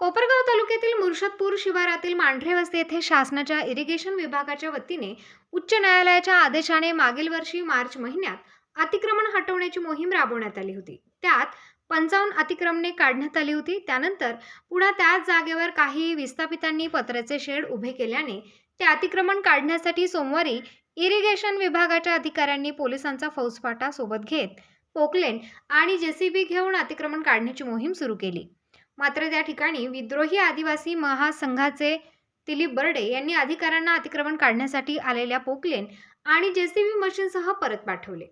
कोपरगाव तालुक्यातील मुर्शदपूर शिवारातील मांढरे वस्ती येथे शासनाच्या इरिगेशन विभागाच्या वतीने उच्च न्यायालयाच्या आदेशाने मागील वर्षी मार्च महिन्यात अतिक्रमण हटवण्याची मोहीम राबवण्यात आली होती. त्यात पंचावन्न अतिक्रमणे काढण्यात आली होती. त्यानंतर पुन्हा त्याच जागेवर काही विस्थापितांनी पत्र्याचे शेड उभे केल्याने ते अतिक्रमण काढण्यासाठी सोमवारी इरिगेशन विभागाच्या अधिकाऱ्यांनी पोलिसांचा फौजफाटा सोबत घेत पोकलेन आणि जेसीबी घेऊन अतिक्रमण काढण्याची मोहीम सुरू केली. मात्र त्या ठिकाणी विद्रोही आदिवासी महासंघाचे दिलीप बर्डे यांनी अधिकाऱ्यांना अतिक्रमण काढण्यासाठी आलेल्या पोकलेन आणि जेसीबी मशीनसह परत पाठवले.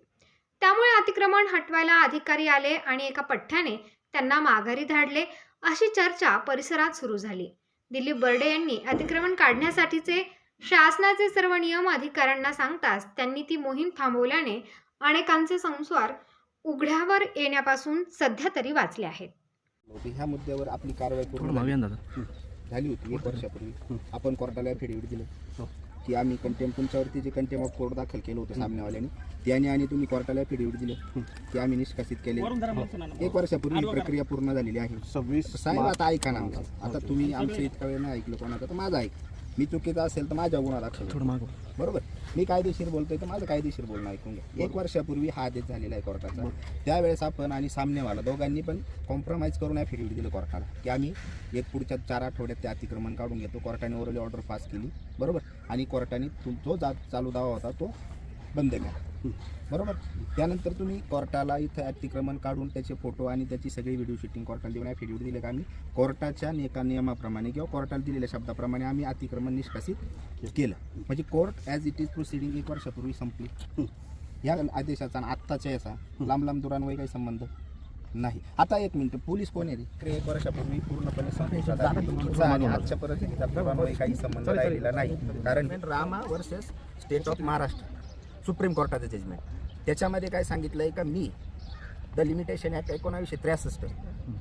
त्यामुळे अतिक्रमण हटवायला अधिकारी आले आणि एका पठ्ठ्याने त्यांना माघारी धाडले अशी चर्चा परिसरात सुरू झाली. दिलीप बर्डे यांनी अतिक्रमण काढण्यासाठीचे शासनाचे सर्व नियम अधिकाऱ्यांना सांगताच त्यांनी ती मोहीम थांबवल्याने अनेकांचे संसार उघड्यावर येण्यापासून सध्या तरी वाचले आहेत. होती ह्या मुद्द्यावर आपली कारवाई पूर्ण झाली. होती एक वर्षापूर्वी. आपण कोर्टाला फिडविट दिलं. हो. की आम्ही कंटेम तुमच्यावरती जे कंटेम ऑफ कोर्ट दाखल केलं होतं सामनेवाल्याने त्याने आणि तुम्ही कोर्टाला फिडविट दिलं. की आम्ही निष्कासित केले. एक वर्षापूर्वी ही प्रक्रिया पूर्ण झालेली आहे. सव्वीस साहेब आता ऐका ना आमचं आता तुम्ही आमचं इतका वेळ नाही ऐकलं कोणाचं तर माझं ऐक. मी चुकीचा असेल तर माझ्या दाखल थोडं मागं. बरोबर? मी कायदेशीर बोलतोय तर माझं कायदेशीर बोलणं ऐकून घ्या. एक वर्षापूर्वी हा आदेश झालेला आहे कोर्टाचा. त्यावेळेस आपण आणि सामनेवाला दोघांनी पण कॉम्प्रोमाइज करून ॲफिडेविट दिलं कोर्टाला. की आम्ही एक पुढच्या चार आठवड्यात ते अतिक्रमण काढून घेतो. कोर्टाने ओरली ऑर्डर पास केली. बरोबर? आणि कोर्टाने जो जा चालू दावा होता तो बंद केला बरोबर? त्यानंतर तुम्ही कोर्टाला इथं अतिक्रमण काढून त्याचे फोटो आणि त्याची सगळी व्हिडिओ शूटिंग कोर्टाला देऊन ॲफिडेविट दिले का आम्ही? कोर्टाच्या एका नियमाप्रमाणे किंवा कोर्टाला दिलेल्या शब्दाप्रमाणे आम्ही अतिक्रमण निष्कासित केलं. म्हणजे court as it is proceeding एक वर्षापूर्वी संपली. या आदेशाचा आणि आत्ताच्या याचा लांब लांब दुरांवर काही संबंध नाही. आता एक मिनिट पोलीस कोण आहे एक वर्षापूर्वी पूर्णपणे आणि आजच्या परिस्थितीचा काही संबंध राहिलेला नाही. कारण Rama versus state of Maharashtra supreme कोर्टाचं judgment त्याच्यामध्ये काय सांगितलं आहे का मी द लिमिटेशन ॲक्ट एकोणावीसशे त्रेसष्ट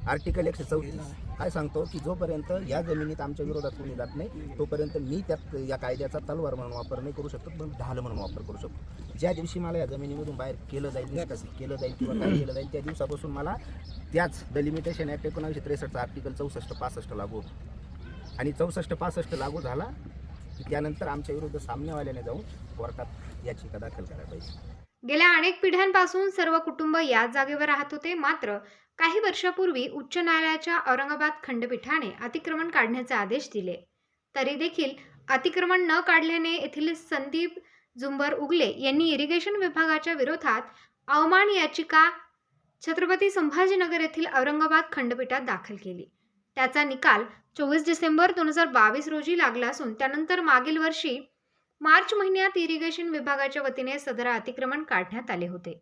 आर्टिकल एकशे चौतीस काय सांगतो की जोपर्यंत या जमिनीत आमच्या विरोधात कोणी जात नाही तोपर्यंत मी त्यात या कायद्याचा तलवार म्हणून वापर नाही करू शकतो पण ढाल म्हणून वापर करू शकतो. ज्या दिवशी मला या जमिनीमधून बाहेर केलं जाईल निष्कासित केलं जाईल किंवा काय केलं जाईल त्या दिवसापासून मला त्याच द लिमिटेशन ॲक्ट एकोणावीसशे त्रेसष्टचा आर्टिकल चौसष्ट पासष्ट लागू आणि चौसष्ट पासष्ट लागू झाला त्यानंतर आमच्या विरुद्ध सामनेवाल्याने जाऊन कोर्टात याचिका दाखल करायला पाहिजे. गेल्या अनेक पिढ्यांपासून सर्व कुटुंब याच जागेवर राहत होते. मात्र काही वर्षापूर्वी उच्च न्यायालयाच्या औरंगाबाद खंडपीठाने अतिक्रमण काढण्याचे आदेश दिले. तरी देखील अतिक्रमण न काढल्याने येथील संदीप जुंबर उगले यांनी इरिगेशन विभागाच्या विरोधात अवमान याचिका छत्रपती संभाजीनगर येथील औरंगाबाद खंडपीठात दाखल केली. त्याचा निकाल चोवीस डिसेंबर दोन हजार बावीस रोजी लागला असून त्यानंतर मागील वर्षी मार्च महिन्यात इरिगेशन विभागाच्या वतीने सदर अतिक्रमण काढण्यात आले होते.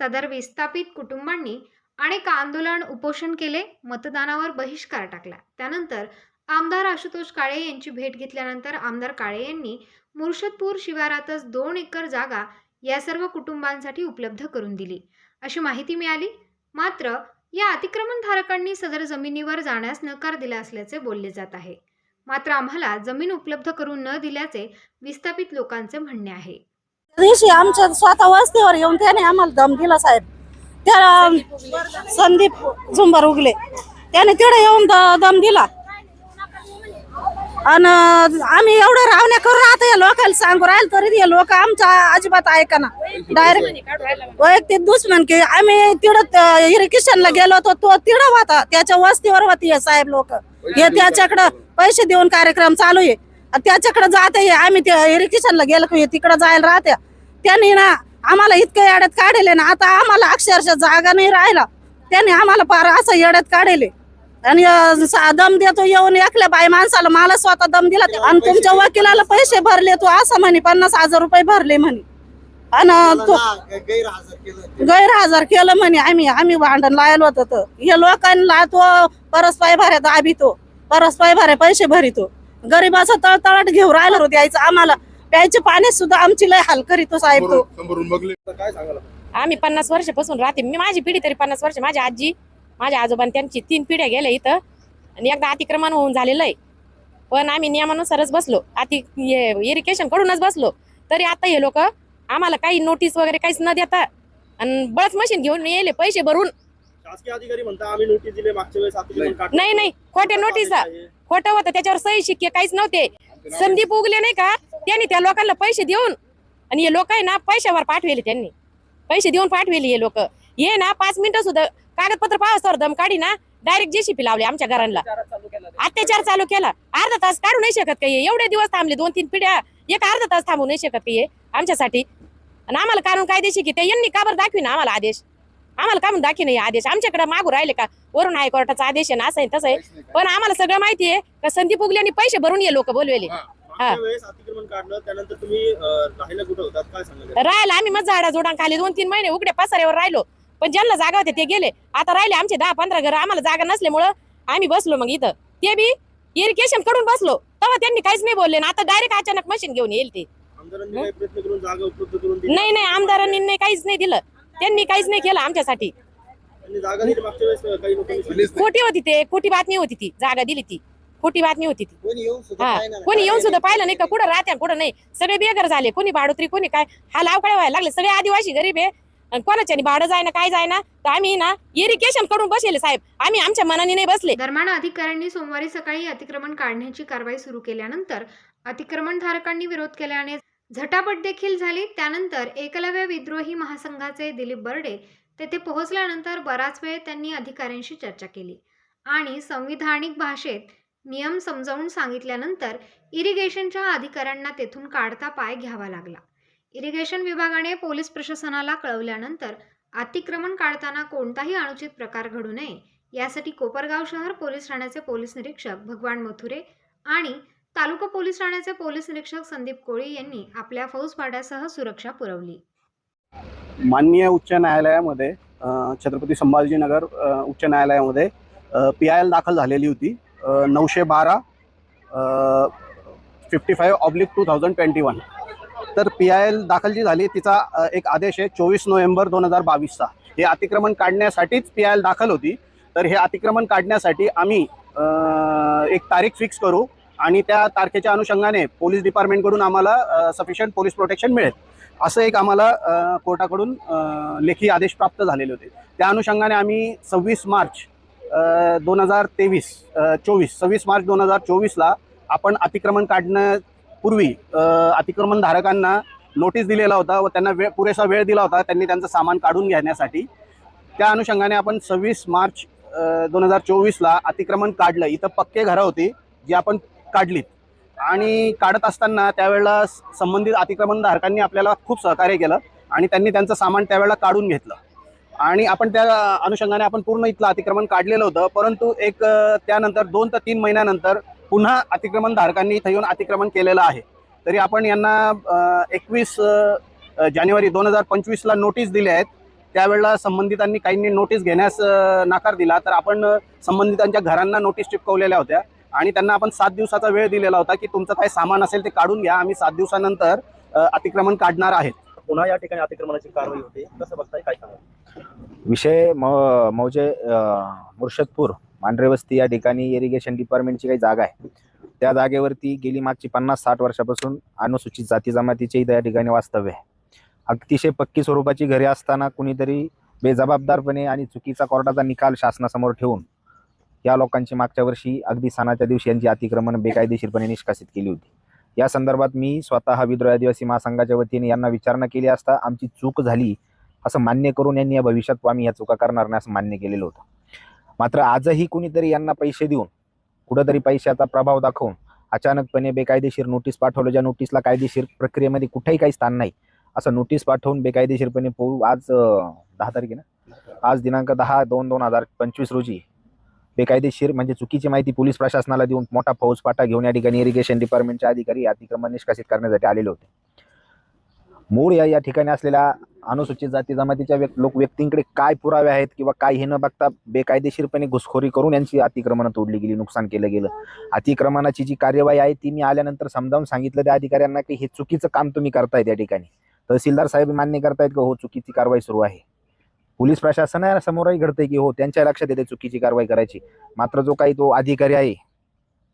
सदर विस्थापित कुटुंबांनी अनेक आंदोलन उपोषण केले मतदानावर बहिष्कार टाकला. त्यानंतर आमदार आशुतोष काळे यांची भेट घेतल्यानंतर आमदार काळे यांनी मुर्शदपूर शिवारातच दोन एकर जागा या सर्व कुटुंबांसाठी उपलब्ध करून दिली. अशी माहिती मिळाली. मात्र या अतिक्रमणधारकांनी सदर जमिनीवर जाण्यास नकार दिला असल्याचे बोलले जात आहे. मात्र आम्हाला जमीन उपलब्ध करून न दिल्याचे विस्थापित लोकांचे म्हणणे आहे. दिवशी आमच्या स्वतः वस्तीवर येऊन त्याने आम्हाला दम दिला साहेब. त्या संदीप झुंबर उगले. त्याने तिकडे येऊन द- दम दिला. आणि आम्ही एवढं रावण्या करून आता या लोकांना सांगू राहील तरी हे लोक आमच्या अजिबात ऐका ना. डायरेक्ट वैयक्तिक दुश्मन की आम्ही तिकडं इरिगेशनला गेलो होतो तो तिकडं होता. त्याच्या वस्तीवर होती हे साहेब लोक. हे त्याच्याकडं पैसे देऊन कार्यक्रम चालू आहे. त्याच्याकडे जाते आम्ही त्या इरिगेशनला गेलो की तिकडे जायला राहत्या त्यांनी ना आम्हाला इतकं येड्यात काढले ना आता आम्हाला अक्षरशः जागा नाही राहिला. त्यांनी आम्हाला फार असं येड्यात काढले. आणि दम देतो येऊन एकल्या बाई माणसाला मला स्वतः दम दिला आणि तुमच्या वकिलाला पैसे भरले तू असं म्हणे पन्नास हजार रुपये भरले म्हणे. आणि तो गैरहजर केलं म्हणे आम्ही आम्ही भांडण लायला होतं तर. हे लोकांना तो परस पाय भऱ्या दाबितो परस पाय भऱ्या पैसे भरितो. गरीबाचा तळतळाट घेऊन राहिला होते यायचं आम्हाला. प्यायचे पाणी सुद्धा आमची लय हाल करीतो साहेब तो. आम्ही पन्नास वर्षापासून राहते. मी माझी पिढी तरी पन्नास वर्ष माझी आजी माझ्या आजोबान त्यांची तीन पिढ्या गेल्या इथं. आणि एकदा अतिक्रमण होऊन झालेलं आहे. पण आम्ही नियमानुसारच बसलो. अति इरिगेशन कडूनच बसलो. तरी आता हे लोक आम्हाला काही नोटीस वगैरे काहीच न देता आणि बळच मशीन घेऊन येले पैसे भरून. शासकीय अधिकारी म्हणता आम्ही नोटीस दिले मागच्या वेळेस अतिक्रमण काढलं. नाही नाही. खोट्या नोटीस आहे. खोटं होतं. त्याच्यावर सही शिक्के काहीच नव्हते. संदीप उगले नाही का? त्यांनी त्या लोकांना पैसे देऊन. आणि हे लोक आहे ना पैशावर पाठवेले त्यांनी. पैसे देऊन पाठवेले हे लोक. हे ना पाच मिनिटं सुद्धा. कागदपत्र पावसावर दम काढी ना. डायरेक्ट जेसीपी लावले आमच्या घरांना. अत्याचार चालू केला. अर्धा तास काढू नाही शकत काही एवढे दिवस थांबले दोन तीन पिढ्या. एक अर्धा तास थांबू नाही शकत काही आमच्यासाठी. आणि आम्हाला कानून कायदेशीर की ते? यांनी का बरं दाखवी ना आम्हाला आदेश? आम्हाला का म्हणून दाखवी नाही आदेश? आमच्याकडे मागू राहिले का? वरून हायकोर्टाचा आदेश आहे ना असं आहे तसं आहे. पण आम्हाला सगळं माहिती आहे का संदीप उगल्याने पैसे भरून ये लोक बोलवेले. राहायला राहिला आम्ही मग झाडा जोडां खाली दोन तीन महिने उघड्या पसाऱ्यावर राहिलो. पण ज्यांना जागा होते ते गेले. आता राहिले आमचे दहा पंधरा घर. आम्हाला जागा नसल्यामुळं आम्ही बसलो मग इथं. ते बी इरिगेशनकडून बसलो. तेव्हा त्यांनी काहीच नाही बोलले. ना आता डायरेक्ट अचानक मशीन घेऊन येईल ते. आमदारांनी काही प्रयत्न करून जागा उपलब्ध करून दिली? नाही नाही. आमदारांनी नाही काहीच नाही दिलं. त्यांनी काहीच नाही केलं आमच्यासाठी. त्यांनी जागा दिली मागच्या वेळेस काही लोकांनी सांगितलं. खोटी होती ते. खोटी बातमी होती ती. जागा दिली ती. खोटी बातमी होती ती. कोणी येऊन सुद्धा हा. पाहिलं नाही. कोणी येऊन सुद्धा पाहिलं नाही का? कुठं राहत्या कुठं नाही? सगळे बेघर झाले. कोणी भाडोत्री कोणी काय? हा लाव काय व्हायला लागले. सगळे आदिवासी गरीब आहे. आणि कोणाच्यानी भाडं जायना काय जायना? तर आम्ही ना इरिगेशन करून बसले साहेब. आम्ही आमच्या मनाने नाही बसले. दरम्यान अधिकाऱ्यांनी सोमवारी सकाळी अतिक्रमण काढण्याची कारवाई सुरू केल्यानंतर अतिक्रमणधारकांनी विरोध केल्याने झटापट देखील झाली. त्यानंतर एकलव्य विद्रोही महासंघाचे दिलीप बर्डे तेथे पोहोचल्यानंतर बराच वेळ त्यांनी अधिकाऱ्यांशी चर्चा केली आणि संविधानिक भाषेत नियम समजावून सांगितल्यानंतर इरिगेशनच्या अधिकाऱ्यांना तेथून काढता पाय घ्यावा लागला. इरिगेशन विभागाने पोलीस प्रशासनाला कळवल्यानंतर अतिक्रमण काढताना कोणताही अनुचित प्रकार घडू नये. यासाठी कोपरगाव शहर पोलीस ठाण्याचे पोलीस निरीक्षक भगवान मथुरे आणि तालुका पोलीस ठाण्याचे पोलीस निरीक्षक संदीप कोळी यांनी आपल्या फौजफाट्यासह सुरक्षा पुरवली. माननीय उच्च न्यायालयामध्ये छत्रपती संभाजीनगर उच्च न्यायालयामध्ये पी आय एल दाखल झालेली होती. नऊशे बारा fifty five oblique two thousand twenty one तर पी आय एल दाखल जी झाली तिचा एक आदेश आहे चोवीस नोव्हेंबर दोन हजार बावीसचा. हे अतिक्रमण काढण्यासाठीच पी आय एल दाखल होती. तर हे अतिक्रमण काढण्यासाठी आम्ही एक तारीख फिक्स करू आणि त्या तारखेच्या अनुषंगाने पोलीस डिपार्टमेंटकडून आम्हाला सफिशियंट पोलीस प्रोटेक्शन मिळेल. असं एक आम्हाला कोर्टाकडून लेखी आदेश प्राप्त झालेले होते. त्या अनुषंगाने आम्ही सव्वीस मार्च दोन हजार तेवीस चोवीस सव्वीस मार्च दोन हजार चोवीसला आपण अतिक्रमण काढणं पूर्वी अतिक्रमणधारकांना नोटीस दिलेला होता व त्यांना वेळ पुरेसा वेळ दिला होता त्यांनी त्यांचं सामान काढून घेण्यासाठी. त्या अनुषंगाने आपण सव्वीस मार्च दोन हजार चोवीसला अतिक्रमण काढलं. इथं पक्के घरं होती जी आपण काढलीत. आणि काढत असताना त्यावेळेला संबंधित अतिक्रमणधारकांनी आपल्याला खूप सहकार्य केलं आणि त्यांनी त्यांचं सामान त्यावेळेला काढून घेतलं. आणि आपण त्या अनुषंगाने आपण पूर्ण इथलं अतिक्रमण काढलेलं होतं. परंतु एक त्यानंतर दोन ते तीन महिन्यानंतर पुन्हा अतिक्रमणधारकांनी इथं येऊन अतिक्रमण केलेलं आहे. तरी आपण यांना एकवीस जानेवारी दोन हजार पंचवीसला नोटीस दिल्या आहेत. त्यावेळेला संबंधितांनी काहींनी नोटीस घेण्यास नकार दिला. तर आपण संबंधितांच्या घरांना नोटीस चिपकवलेल्या होत्या. आणि त्यांना आपण सात दिवसाचा वेळ दिलेला होता की तुमचं काय सामान असेल ते काढून घ्या. आम्ही सात दिवसानंतर अतिक्रमण काढणार आहेत. पुन्हा या ठिकाणी अतिक्रमणाची कारवाई होते. कसं बघताय? काय सांगा विषय मौ मौजे मुर्शदपूर. पांढरेवस्ती या ठिकाणी इरिगेशन डिपार्टमेंटची काही जागा आहे. त्या जागेवरती गेली मागची पन्नास साठ वर्षापासून अनुसूचित जाती जमातीचे इथं या ठिकाणी वास्तव्य आहे. अतिशय पक्की स्वरूपाची घरे असताना कुणीतरी बेजबाबदारपणे आणि चुकीचा कोर्टाचा निकाल शासनासमोर ठेवून या लोकांची मागच्या वर्षी अगदी सणाच्या दिवशी यांची अतिक्रमण बेकायदेशीरपणे निष्कासित केली होती. या संदर्भात मी स्वतः विद्रोह आदिवासी महासंघाच्या वतीने यांना विचारणा केली असता आमची चूक झाली असं मान्य करून यांनी या भविष्यात आम्ही या चुका करणार नाही असं मान्य केलेलं होतं. मात्र आजही कुणीतरी यांना पैसे देऊन कुठंतरी पैशाचा प्रभाव दाखवून अचानकपणे बेकायदेशीर नोटीस पाठवलं ज्या नोटीसला कायदेशीर प्रक्रियेमध्ये कुठेही काही स्थान नाही. असं नोटीस पाठवून बेकायदेशीरपणे पो आज दहा तारखेनं आज दिनांक दहा दोन दोन हजार पंचवीस रोजी बेकायदेशीर म्हणजे चुकीची माहिती पोलीस प्रशासनाला देऊन मोठा फौजफाटा घेऊन या ठिकाणी इरिगेशन डिपार्टमेंटचे अधिकारी अतिक्रमण निष्कासित करण्यासाठी आलेले होते. मूळ या या ठिकाणी असलेल्या अनुसूचित जाती जमातीच्या व्यक् लोक व्यक्तींकडे काय पुरावे आहेत किंवा काय हे न बघता बेकायदेशीरपणे घुसखोरी करून यांची अतिक्रमणं तोडली गेली नुकसान केलं गेलं. अतिक्रमणाची जी कार्यवाही आहे ती मी आल्यानंतर समजावून सांगितलं त्या अधिकाऱ्यांना की हे चुकीचं काम तुम्ही करताय या ठिकाणी. तहसीलदार साहेब मान्य करतायत की हो चुकीची कारवाई सुरू आहे. पोलीस प्रशासनासमोरही घडतंय की हो त्यांच्या लक्षात येते चुकीची कारवाई करायची. मात्र जो काही तो अधिकारी आहे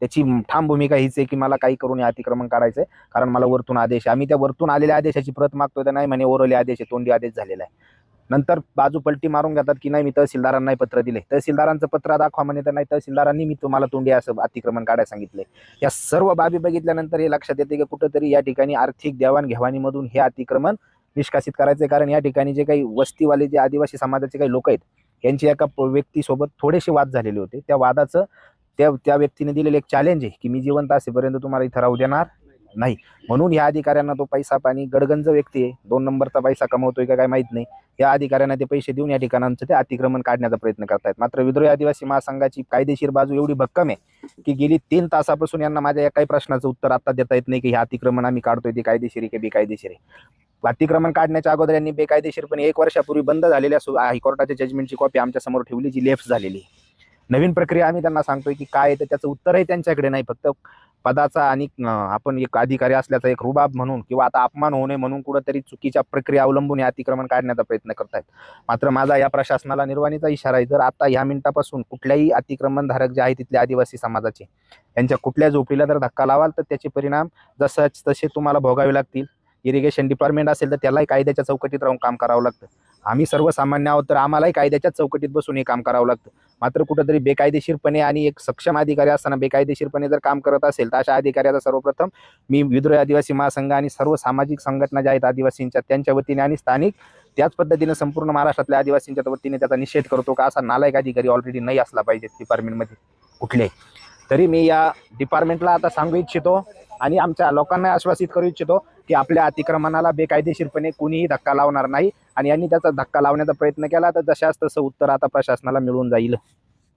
त्याची ठाम भूमिका हीच आहे की मला काही करून हे अतिक्रमण काढायचंय. कारण मला वरतून आदेश आम्ही त्या वरतून आलेल्या आदेशाची प्रत मागतोय तर नाही म्हणे ओरले आदेश आहे तोंडी आदेश झालेला आहे. नंतर बाजू पलटी मारून घेतात की नाही मी तहसीलदारांनाही पत्र दिले तहसीलदारांचं पत्र दाखवा म्हणे तर नाही तहसीलदारांनी मी तुम्हाला तोंडी असं अतिक्रमण काढायला सांगितले या सर्व बाबी बघितल्यानंतर हे लक्षात येते की कुठंतरी या ठिकाणी आर्थिक देवाणघेवाणीमधून हे अतिक्रमण निष्कासित करायचं कारण या ठिकाणी जे काही वस्तीवाले जे आदिवासी समाजाचे काही लोक आहेत यांची एका व्यक्तीसोबत थोडेसे वाद झालेले होते. त्या वादाचं त्या त्या व्यक्तीने दिलेलं एक चॅलेंज आहे की मी जिवंत असेपर्यंत तुम्हाला इथं राहू देणार नाही. म्हणून या अधिकाऱ्यांना तो पैसा पाणी गडगंज व्यक्ती आहे. दोन नंबरचा पैसा कमवतोय का काय माहीत नाही. या अधिकाऱ्यांना ते पैसे देऊन या ठिकाणांचं ते अतिक्रमण काढण्याचा प्रयत्न करतायत. मात्र विद्रोही आदिवासी महासंघाची कायदेशीर बाजू एवढी भक्कम आहे की गेली तीन तासापासून यांना माझ्या एकाही प्रश्नाचं उत्तर आता देता येत नाही की हे अतिक्रमण आम्ही काढतोय ते कायदेशीर आहे की बेकायदेशीर आहे. अतिक्रमण काढण्याच्या अगोदर यांनी बेकायदेशीरपणे एक वर्षापूर्वी बंद झालेल्या हायकोर्टाच्या जजमेंटची कॉपी आमच्यासमोर ठेवली जी लेफ्ट झालेली आहे. नवीन प्रक्रिया आम्ही त्यांना सांगतोय की काय आहे तर त्याचं उत्तरही त्यांच्याकडे नाही. फक्त पदाचा आणि आपण एक अधिकारी असल्याचा एक रुबाब म्हणून किंवा आता अपमान होऊ नये म्हणून कुठंतरी चुकीच्या प्रक्रिया अवलंबून हे अतिक्रमण काढण्याचा प्रयत्न करतायत. मात्र माझा या प्रशासनाला निर्वाणीचा इशारा आहे. जर आता ह्या मिनिटापासून कुठल्याही अतिक्रमणधारक जे आहे तिथले आदिवासी समाजाचे यांच्या कुठल्या झोपडीला जर धक्का लावाल तर त्याचे परिणाम जसं तसे तुम्हाला भोगावे लागतील. इरिगेशन डिपार्टमेंट असेल तर त्यालाही कायद्याच्या चौकटीत राहून काम करावं लागतं. आम्ही सर्वसामान्य आहोत तर आम्हालाही कायद्याच्या चौकटीत बसून हे काम करावं लागतं. मात्र कुठंतरी बेकायदेशीरपणे आणि एक सक्षम अधिकारी असताना बेकायदेशीरपणे जर काम करत असेल तर अशा अधिकाऱ्याचा सर्वप्रथम मी विद्रोही आदिवासी महासंघ आणि सर्व सामाजिक संघटना ज्या आहेत आदिवासींच्या त्यांच्या वतीने आणि स्थानिक त्याच पद्धतीने संपूर्ण महाराष्ट्रातल्या आदिवासींच्या वतीने त्याचा निषेध करतो का असा नालायक अधिकारी ऑलरेडी नाही असला पाहिजे डिपार्टमेंटमध्ये कुठले? तरी मी या डिपार्टमेंटला आता सांगू इच्छितो आणि आमच्या लोकांना आश्वासित करू इच्छितो की आपल्या अतिक्रमणाला बेकायदेशीरपणे कुणीही धक्का लावणार नाही. आणि यांनी त्याचा धक्का लावण्याचा प्रयत्न केला तर जशास तसं उत्तर आता प्रशासनाला मिळून जाईल.